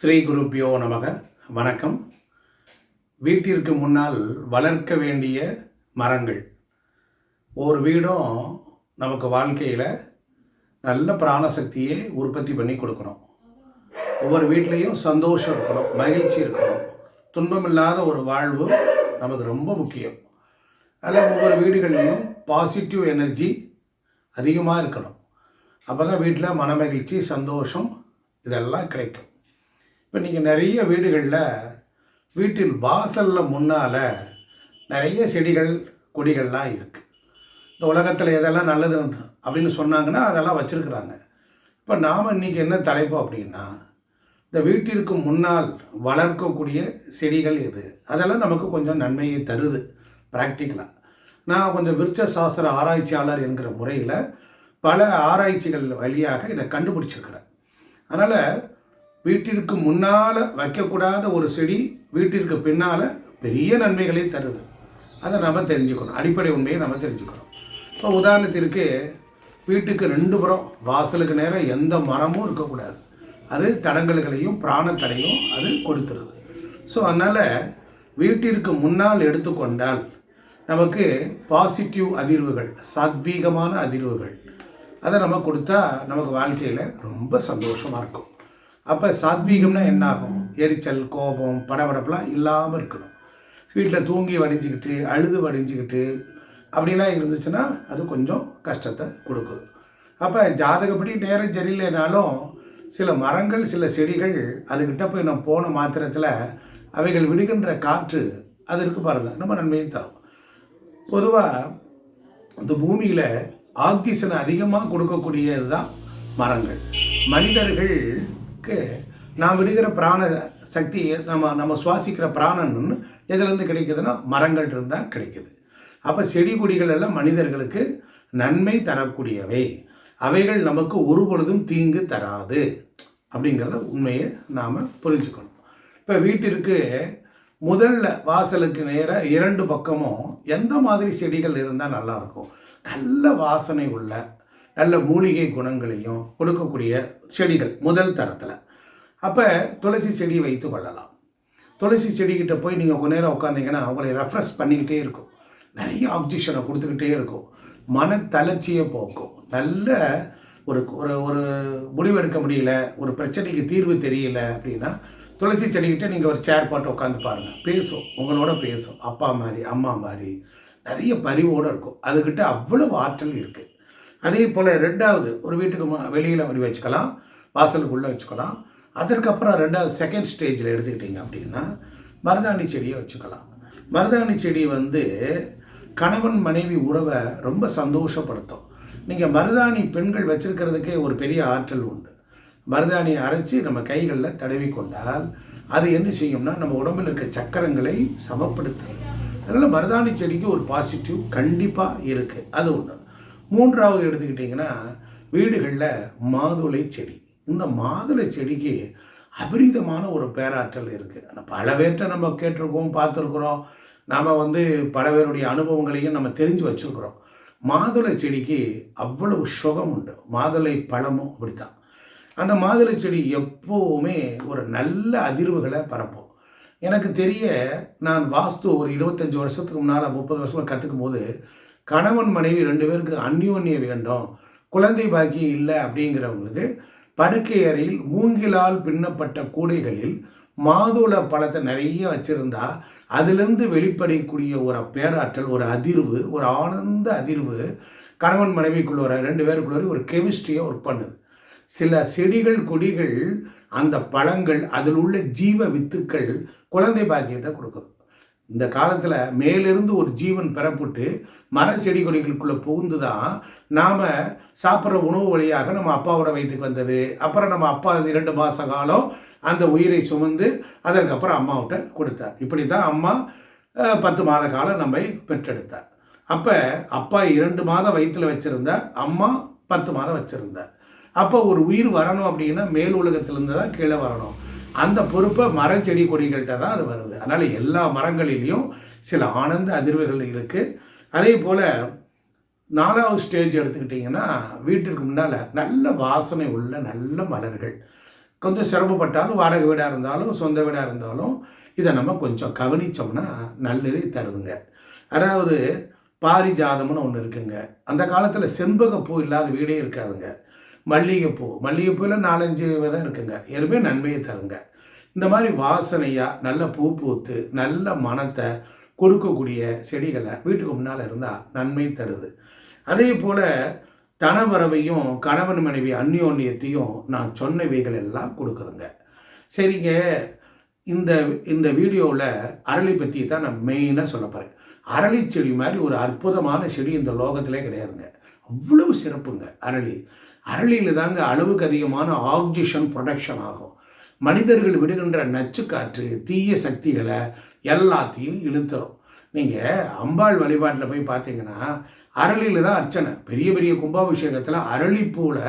ஸ்ரீ குருப்பியோ நமக. வணக்கம். வீட்டிற்கு முன்னால் வளர்க்க வேண்டிய மரங்கள். ஒரு வீடும் நமக்கு வாழ்க்கையில் நல்ல பிராணசக்தியை உற்பத்தி பண்ணி கொடுக்கணும். ஒவ்வொரு வீட்லேயும் சந்தோஷம் இருக்கணும் மகிழ்ச்சி இருக்கணும். துன்பமில்லாத ஒரு வாழ்வு நமக்கு ரொம்ப முக்கியம். அதில் ஒவ்வொரு வீடுகள்லேயும் பாசிட்டிவ் எனர்ஜி அதிகமாக இருக்கணும். அப்போ தான் வீட்டில் மனமகிழ்ச்சி சந்தோஷம் இதெல்லாம் கிடைக்கும். இப்போ நீங்கள் நிறைய வீடுகளில் வீட்டில் வாசலில் முன்னால் நிறைய செடிகள் கொடிகள்லாம் இருக்குது இந்த உலகத்தில் எதெல்லாம் நல்லது அப்படின்னு சொன்னாங்கன்னா அதெல்லாம் வச்சுருக்குறாங்க. இப்போ நாம் இன்றைக்கி என்ன தலைப்பு அப்படின்னா இந்த வீட்டிற்கு முன்னால் வளர்க்கக்கூடிய செடிகள் எது? அதெல்லாம் நமக்கு கொஞ்சம் நன்மையை தருது ப்ராக்டிக்கலாக நான் கொஞ்சம் விருட்ச சாஸ்திர ஆராய்ச்சியாளர் என்கிற முறையில் பல ஆராய்ச்சிகள் வழியாக இதை கண்டுபிடிச்சிருக்கிறேன். அதனால் வீட்டிற்கு முன்னால் வைக்கக்கூடாத ஒரு செடி வீட்டிற்கு பின்னால் பெரிய நன்மைகளை தருது. அதை நம்ம தெரிஞ்சுக்கணும். அடிப்படை உண்மையை நம்ம தெரிஞ்சுக்கணும். இப்போ உதாரணத்திற்கு வீட்டுக்கு ரெண்டு புறம் வாசலுக்கு நேரம் எந்த மரமும் இருக்கக்கூடாது. அது தடங்கல்களையும் பிராணத்தடையும் அது கொடுத்துருது. ஸோ அதனால் வீட்டிற்கு முன்னால் எடுத்துக்கொண்டால் நமக்கு பாசிட்டிவ் அதிர்வுகள் சாத்வீகமான அதிர்வுகள் அதை நம்ம கொடுத்தா நமக்கு வாழ்க்கையில் ரொம்ப சந்தோஷமாக இருக்கும். அப்போ சாத்வீகம்னா என்னாகும்? எரிச்சல் கோபம் படபடப்பெல்லாம் இல்லாமல் இருக்கணும். வீட்டில் தூங்கி வடிஞ்சிக்கிட்டு அழுது வடிஞ்சிக்கிட்டு அப்படிலாம் இருந்துச்சுன்னா அது கொஞ்சம் கஷ்டத்தை கொடுக்குது. அப்போ ஜாதகப்படி நேரம் சரியில்லைனாலும் சில மரங்கள் சில செடிகள் அதுக்கிட்ட போய் நம்ம போன மாத்திரத்தில் அவைகள் விடுகின்ற காற்று அது இருக்கு பாருங்கள் நம்ம நன்மையை தரும். பொதுவாக இந்த பூமியில் ஆக்சிஜன் அதிகமாக கொடுக்கக்கூடியது தான் மரங்கள். மனிதர்கள் நமக்கு நாம் விடுகிற பிராண சக்தி நம்ம நம்ம சுவாசிக்கிற பிராணன் எதுலேருந்து கிடைக்குதுன்னா மரங்கள் இருந்தால் கிடைக்குது. அப்போ செடி கொடிகள் எல்லாம் மனிதர்களுக்கு நன்மை தரக்கூடியவை. அவைகள் நமக்கு ஒரு பொழுதும் தீங்கு தராது. அப்படிங்கிறத உண்மையை நாம் புரிஞ்சுக்கணும். இப்போ வீட்டிற்கு முதல்ல வாசலுக்கு நேராக இரண்டு பக்கமும் எந்த மாதிரி செடிகள் இருந்தால் நல்லாயிருக்கும் நல்ல வாசனை உள்ள நல்ல மூலிகை குணங்களையும் கொடுக்கக்கூடிய செடிகள் முதல் தரத்தில். அப்போ துளசி செடி வைத்து கொள்ளலாம். துளசி செடிக்கிட்ட போய் நீங்கள் கொஞ்ச நேரம் உட்காந்திங்கன்னா அவங்களை ரெஃப்ரெஷ் பண்ணிக்கிட்டே இருக்கும். நிறைய ஆக்சிஜனை கொடுத்துக்கிட்டே இருக்கும். மன தளர்ச்சியை போக்கும். நல்ல ஒரு ஒரு ஒரு முடிவெடுக்க முடியல ஒரு பிரச்சனைக்கு தீர்வு தெரியல அப்படின்னா துளசி செடிக்கிட்ட நீங்கள் ஒரு சேர் போட்டு உட்காந்து பாருங்கள் பேசும். உங்களோட பேசும். அப்பா மாதிரி அம்மா மாதிரி நிறைய பரிவோடு இருக்கும். அதுக்கிட்ட அவ்வளவு ஆற்றல் இருக்குது அதே போல் ரெண்டாவது ஒரு வீட்டுக்கு வெளியில் வரி வச்சுக்கலாம் வாசலுக்குள்ளே வச்சுக்கலாம். அதற்கப்புறம் ரெண்டாவது செகண்ட் ஸ்டேஜில் எடுத்துக்கிட்டிங்க அப்படின்னா மருதாணி செடியை வச்சுக்கலாம். மருதாணி செடி வந்து கணவன் மனைவி உறவை ரொம்ப சந்தோஷப்படுத்தும். நீங்கள் மருதாணி பெண்கள் வச்சுருக்கிறதுக்கே ஒரு பெரிய ஆற்றல் உண்டு. மருதாணியை அரைச்சி நம்ம கைகளில் தடவி கொண்டால் அது என்ன செய்யும்னா நம்ம உடம்பில் இருக்க சக்கரங்களை சமப்படுத்துது அதனால் மருதாணி செடிக்கு ஒரு பாசிட்டிவ் கண்டிப்பாக இருக்குது அது ஒன்று மூன்றாவது எடுத்துக்கிட்டிங்கன்னா வீடுகளில் மாதுளை செடி. இந்த மாதுளை செடிக்கு அபரிதமான ஒரு பேராற்றல் இருக்குது பல பேர்கிட்ட நம்ம கேட்டிருக்கோம் பார்த்துருக்குறோம். நாம் வந்து பல பேருடைய அனுபவங்களையும் நம்ம தெரிஞ்சு வச்சுருக்குறோம். மாதுளை செடிக்கு அவ்வளவு சுகம் உண்டு. மாதுளை பழமும் அப்படித்தான். அந்த மாதுளை செடி எப்போவுமே ஒரு நல்ல அதிர்வுகளை பரப்பும். எனக்கு தெரிய நான் வாஸ்து ஒரு இருபத்தஞ்சி வருஷத்துக்கு முன்னால் முப்பது வருஷமாக கற்றுக்கும் போது கணவன் மனைவி ரெண்டு பேருக்கு அந்யோன்ய வேண்டும். குழந்தை பாக்கியம் இல்லை அப்படிங்கிறவங்களுக்கு படுக்கை அறையில் மூங்கிலால் பின்னப்பட்ட கூடைகளில் மாதுள பழத்தை நிறைய வச்சுருந்தா அதிலிருந்து வெளிப்படக்கூடிய ஒரு பேராற்றல் ஒரு அதிர்வு ஒரு ஆனந்த அதிர்வு கணவன் மனைவிக்குள்ள ஒரு ரெண்டு பேருக்குள்ள ஒரு கெமிஸ்ட்ரியை ஒர்க் பண்ணுது. சில செடிகள் கொடிகள் அந்த பழங்கள் அதில் உள்ள ஜீவ வித்துக்கள் குழந்தை பாக்கியத்தை கொடுக்குது. இந்த காலத்தில் மேலிருந்து ஒரு ஜீவன் பெறப்பட்டு மர செடி கொடிகளுக்குள்ளே புகுந்து தான் நாம் சாப்பிட்ற உணவு வழியாக நம்ம அப்பாவோட வயிற்றுக்கு வந்தது. அப்புறம் நம்ம அப்பா இரண்டு மாத காலம் அந்த உயிரை சுமந்து அதற்கப்புறம் அம்மாவிட்ட கொடுத்தார். இப்படி தான் அம்மா பத்து மாத காலம் நம்மை பெற்றெடுத்தார். அப்போ அப்பா இரண்டு மாதம் வயிற்றில் வச்சுருந்தார் அம்மா பத்து மாதம் வச்சுருந்தார். அப்போ ஒரு உயிர் வரணும் அப்படின்னா மேல் உலகத்திலிருந்து தான் கீழே வரணும். அந்த பொறுப்பை மர செடி கொடிகள்கிட்ட தான் அது வருது. அதனால் எல்லா மரங்களிலையும் சில ஆனந்த அதிர்வுகள் இருக்குது அதே போல் நாலாவது ஸ்டேஜ் எடுத்துக்கிட்டிங்கன்னா வீட்டிற்கு முன்னால் நல்ல வாசனை உள்ள நல்ல மலர்கள். கொஞ்சம் சிரமப்பட்டாலும் வாடகை வீடாக இருந்தாலும் சொந்த வீடாக இருந்தாலும் இதை நம்ம கொஞ்சம் கவனித்தோம்னா நல்லதே தருதுங்க. அதாவது பாரிஜாதம்னு ஒன்று இருக்குங்க. அந்த காலத்தில் செண்பகப்பூ இல்லாத வீடே இருக்காதுங்க. மல்லிகைப்பூ. மல்லிகைப்பூவில் நாலஞ்சு விதம் இருக்குங்க. எதுவுமே நன்மையை தருங்க. இந்த மாதிரி வாசனையாக நல்ல பூ பூத்து நல்ல மனத்தை கொடுக்கக்கூடிய செடிகளை வீட்டுக்கு முன்னால் இருந்தால் நன்மை தருது. அதே போல் தனவரவையும் கணவன் மனைவி அந்யோன்யத்தையும் நான் சொன்னவைகள் எல்லாம் கொடுக்குதுங்க. சரிங்க. இந்த இந்த வீடியோவில் அரளி பற்றி தான் நான் மெயினாக சொல்ல போகிறேன் அரளி செடி மாதிரி ஒரு அற்புதமான செடி இந்த லோகத்திலே கிடையாதுங்க. அவ்வளவு சிறப்புங்க அரளி. அரளியில் தாங்க அளவுக்கு அதிகமான ஆக்சிஜன் ப்ரொடக்ஷன் ஆகும். மனிதர்கள் விடுகின்ற நச்சுக்காற்று தீய சக்திகளை எல்லாத்தையும் இழுத்துரும். நீங்கள் அம்பாள் வழிபாட்டில் போய் பார்த்தீங்கன்னா அரளியில் தான் அர்ச்சனை. பெரிய பெரிய கும்பாபிஷேகத்தில் அரளிப்பூவில்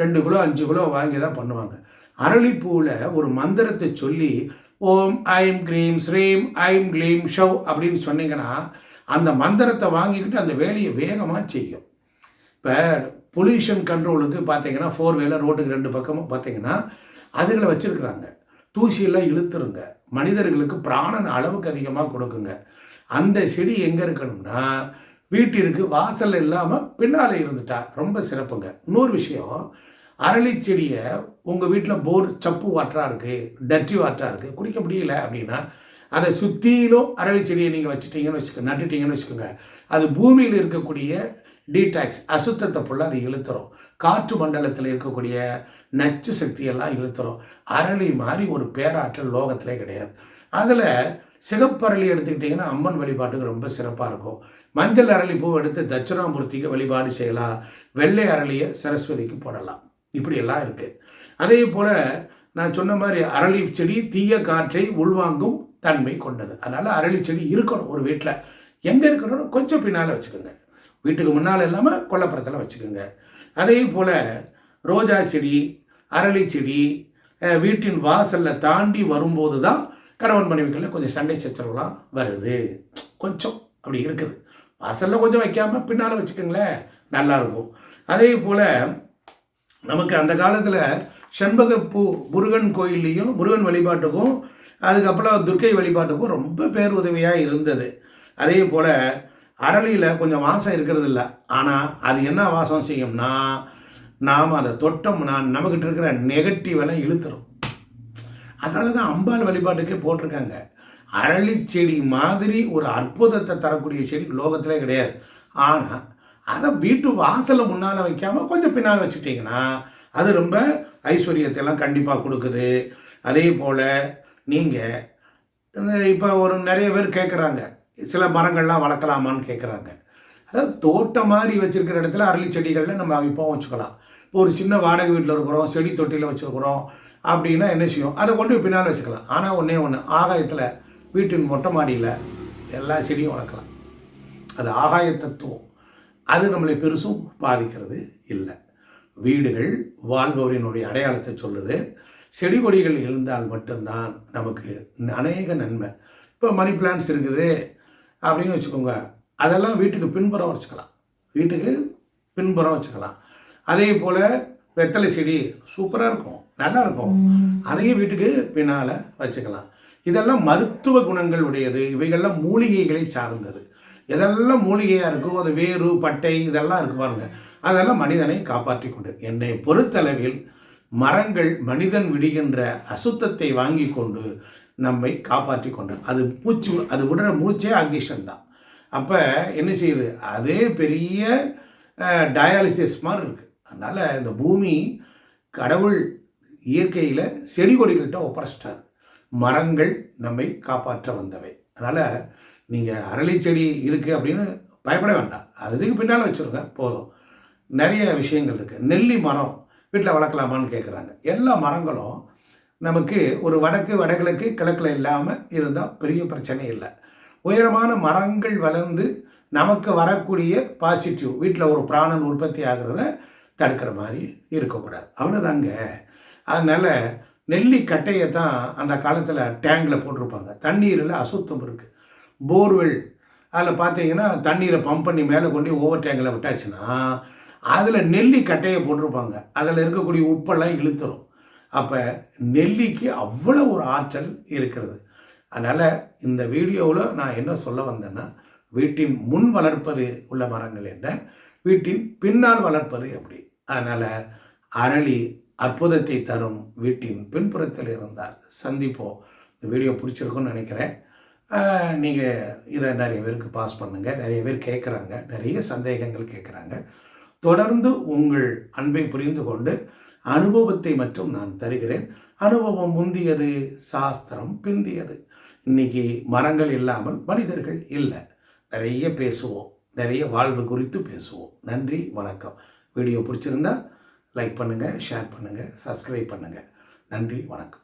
ரெண்டு கிலோ அஞ்சு கிலோ வாங்கி தான் பண்ணுவாங்க. அரளிப்பூவில் ஒரு மந்திரத்தை சொல்லி ஓம் ஐம் க்ரீம் ஸ்ரீம் ஐம் க்ளீம் ஷவ் அப்படின்னு சொன்னீங்கன்னா அந்த மந்திரத்தை வாங்கிக்கிட்டு அந்த வேலையை வேகமாக செய்யும். இப்போ பொல்யூஷன் கண்ட்ரோலுக்கு பார்த்தீங்கன்னா ஃபோர் வீலர் ரோட்டுக்கு ரெண்டு பக்கமும் பார்த்தீங்கன்னா அதுகளை வச்சுருக்குறாங்க. தூசியெல்லாம் இழுத்துருங்க. மனிதர்களுக்கு பிராணன் அளவுக்கு அதிகமாக கொடுக்குங்க. அந்த செடி எங்கே இருக்கணும்னா வீட்டிற்கு வாசல் இல்லாமல் பின்னால் இருந்துட்டா ரொம்ப சிறப்புங்க. இன்னொரு விஷயம் அரளி செடியை உங்கள் வீட்டில் போர் சப்பு வாட்டராக இருக்குது டர்ட்டி வாட்டராக இருக்குது குடிக்க முடியல அப்படின்னா அதை சுற்றிலும் அரளி செடியை நீங்கள் வச்சுட்டீங்கன்னு வச்சுக்கோங்க நட்டுட்டீங்கன்னு வச்சுக்கோங்க. அது பூமியில் இருக்கக்கூடிய டீடாக்ஸ் அசுத்தத்தை ஃபுல்லாக அது இழுத்துறோம் காற்று மண்டலத்தில் இருக்கக்கூடிய நச்சு சக்தியெல்லாம் இழுத்துறோம் அரளி மாதிரி ஒரு பேராற்றல் லோகத்திலே கிடையாது. அதில் சிகப்பரளி எடுத்துக்கிட்டிங்கன்னா அம்மன் வழிபாட்டுக்கு ரொம்ப சிறப்பாக இருக்கும். மஞ்சள் அரளி பூ எடுத்து தட்சிணாமூர்த்திக்கு வழிபாடு செய்யலாம். வெள்ளை அரளியை சரஸ்வதிக்கு போடலாம். இப்படியெல்லாம் இருக்குது அதே போல் நான் சொன்ன மாதிரி அரளி செடி தீய காற்றை உள்வாங்கும் தன்மை கொண்டது. அதனால் அரளி செடி இருக்கணும் ஒரு வீட்டில் எங்கே இருக்கணும்னு கொஞ்சம் பின்னால் வச்சுக்கோங்க. வீட்டுக்கு முன்னால் இல்லாமல் கொல்லப்புறத்தில் வச்சுக்கோங்க. அதே போல் ரோஜா செடி அரளி செடி வீட்டின் வாசலில் தாண்டி வரும்போது தான் கணவன் மனைவிகளில் கொஞ்சம் சண்டை சச்சரவுலாம் வருது. கொஞ்சம் அப்படி இருக்குது. வாசலில் கொஞ்சம் வைக்காமல் பின்னால் வச்சுக்கோங்களேன் நல்லாயிருக்கும் அதே போல் நமக்கு அந்த காலத்தில் செண்பகப்பூ முருகன் கோயில்லையும் முருகன் வழிபாட்டுக்கும் அதுக்கப்புறம் துர்க்கை வழிபாட்டுக்கும் ரொம்ப பேர் உதவியாக இருந்தது. அதே போல் அரளியில் கொஞ்சம் வாசம் இருக்கிறது இல்லை ஆனால் அது என்ன வாசம் செய்யும்னா நாம் அதை தொட்டோம்னா நம்மக்கிட்ட இருக்கிற நெகட்டிவெல்லாம் இழுத்துரும். அதனால தான் அம்பாள் வழிபாட்டுக்கே போட்டிருக்காங்க. அரளி செடி மாதிரி ஒரு அற்புதத்தை தரக்கூடிய செடி லோகத்திலே கிடையாது. ஆனால் அதை வீட்டு வாசலை முன்னால் வைக்காமல் கொஞ்சம் பின்னால் வச்சுட்டிங்கன்னா அது ரொம்ப ஐஸ்வர்யத்தைலாம் கண்டிப்பாக கொடுக்குது. அதே போல் நீங்கள் இப்போ ஒரு நிறைய பேர் கேட்குறாங்க சில மரங்கள்லாம் வளர்க்கலாமான்னு கேட்குறாங்க அதாவது தோட்டம் மாதிரி வச்சுருக்கிற இடத்துல அரளி செடிகளில் நம்ம இப்போ வச்சுக்கலாம். இப்போ ஒரு சின்ன வாடகை வீட்டில் இருக்கிறோம் செடி தொட்டியில் வச்சுருக்குறோம் அப்படின்னா என்ன செய்யும்? அதை கொண்டு போய் பின்னால் வச்சுக்கலாம். ஆனால் ஒன்றே ஒன்று ஆகாயத்தில் வீட்டின் மொட்டை மாடியில் எல்லா செடியும் வளர்க்கலாம். அது ஆகாய தத்துவம் அது நம்மளை பெருசும் பாதிக்கிறது இல்லை. வீடுகள் வாழ்பவரினுடைய அடையாளத்தை சொல்லுது. செடி கொடிகள் இருந்தால் மட்டும்தான் நமக்கு அநேக நன்மை. இப்போ மணி பிளான்ஸ் இருக்குது. அப்படின்னு வச்சுக்கோங்க. அதெல்லாம் வீட்டுக்கு பின்புறம் வச்சுக்கலாம். வீட்டுக்கு பின்புறம் வச்சுக்கலாம். அதே போல் வெத்தலை செடி சூப்பராக இருக்கும். நல்லா இருக்கும். அதையும் வீட்டுக்கு பின்னால் வச்சுக்கலாம். இதெல்லாம் மருத்துவ குணங்கள் உடையது. இவைகள்லாம் மூலிகைகளை சார்ந்தது. எதெல்லாம் மூலிகையாக இருக்கோ அது வேறு பட்டை இதெல்லாம் இருக்கு பாருங்க. அதெல்லாம் மனிதனை காப்பாற்றி கொண்டு என்னை பொறுத்தளவில் மரங்கள் மனிதன் விடுகின்ற அசுத்தத்தை வாங்கி கொண்டு நம்மை காப்பாற்றி கொண்டு அது மூச்சு அது விடுற மூச்சே ஆக்சிஜன் தான் அப்போ என்ன செய்யுது? அதே பெரிய டயாலிசிஸ் மாதிரி இருக்குது அதனால் இந்த பூமி கடவுள் இயற்கையில் செடி கொடிகள்கிட்ட ஒப்படைச்சிட்டார். மரங்கள் நம்மை காப்பாற்ற வந்தவை. அதனால் நீங்கள் அரளி செடி இருக்குது அப்படின்னு பயப்பட வேண்டாம். அதுக்கு பின்னால் வச்சுருங்க. போதும். நிறைய விஷயங்கள் இருக்குது நெல்லி மரம் வீட்டில் வளர்க்கலாமான்னு கேட்குறாங்க எல்லா மரங்களும் நமக்கு ஒரு வடக்கு வடகிழக்கு கிழக்கில் இல்லாமல் இருந்தால் பெரிய பிரச்சனை இல்லை. உயரமான மரங்கள் வளர்ந்து நமக்கு வரக்கூடிய பாசிட்டிவ் வீட்டில் ஒரு பிராணன் உற்பத்தி ஆகிறத தடுக்கிற மாதிரி இருக்கக்கூடாது. அவ்வளோதாங்க அதனால் நெல்லி கட்டையை தான் அந்த காலத்தில் டேங்கில் போட்டிருப்பாங்க. தண்ணீரில் அசுத்தம் இருக்குது போர்வெல் அதில் பார்த்தீங்கன்னா தண்ணீரை பம்ப் பண்ணி மேலே கொண்டு ஓவர் டேங்கில் விட்டாச்சுன்னா அதில் நெல்லி கட்டையை போட்டிருப்பாங்க. அதில் இருக்கக்கூடிய உப்பெல்லாம் இழுத்துரும். அப்போ நெல்லிக்கு அவ்வளோ ஒரு ஆற்றல் இருக்கிறது. அதனால் இந்த வீடியோவில் நான் என்ன சொல்ல வந்தேன்னா வீட்டின் முன் வளர்ப்பது உள்ள மரங்கள் என்ன வீட்டின் பின்னால் வளர்ப்பது எப்படி? அதனால் அரளி அற்புதத்தை தரும் வீட்டின் பின்புறத்தில் இருந்தால் சந்திப்போம். இந்த வீடியோ பிடிச்சிருக்குன்னு நினைக்கிறேன். நீங்கள் இதை நிறைய பேருக்கு பாஸ் பண்ணுங்கள் நிறைய பேர் கேட்குறாங்க நிறைய சந்தேகங்கள் கேட்குறாங்க தொடர்ந்து உங்கள் அன்பை புரிந்து கொண்டு அனுபவத்தை மட்டும் நான் தருகிறேன். அனுபவம் முந்தியது சாஸ்திரம் பிந்தியது. இன்னைக்கு மரங்கள் இல்லாமல் மனிதர்கள் இல்லை. நிறைய பேசுவோம். நிறைய வாழ்வு குறித்து பேசுவோம். நன்றி வணக்கம். வீடியோ பிடிச்சிருந்தா லைக் பண்ணுங்கள் ஷேர் பண்ணுங்கள் சப்ஸ்கிரைப் பண்ணுங்கள் நன்றி வணக்கம்.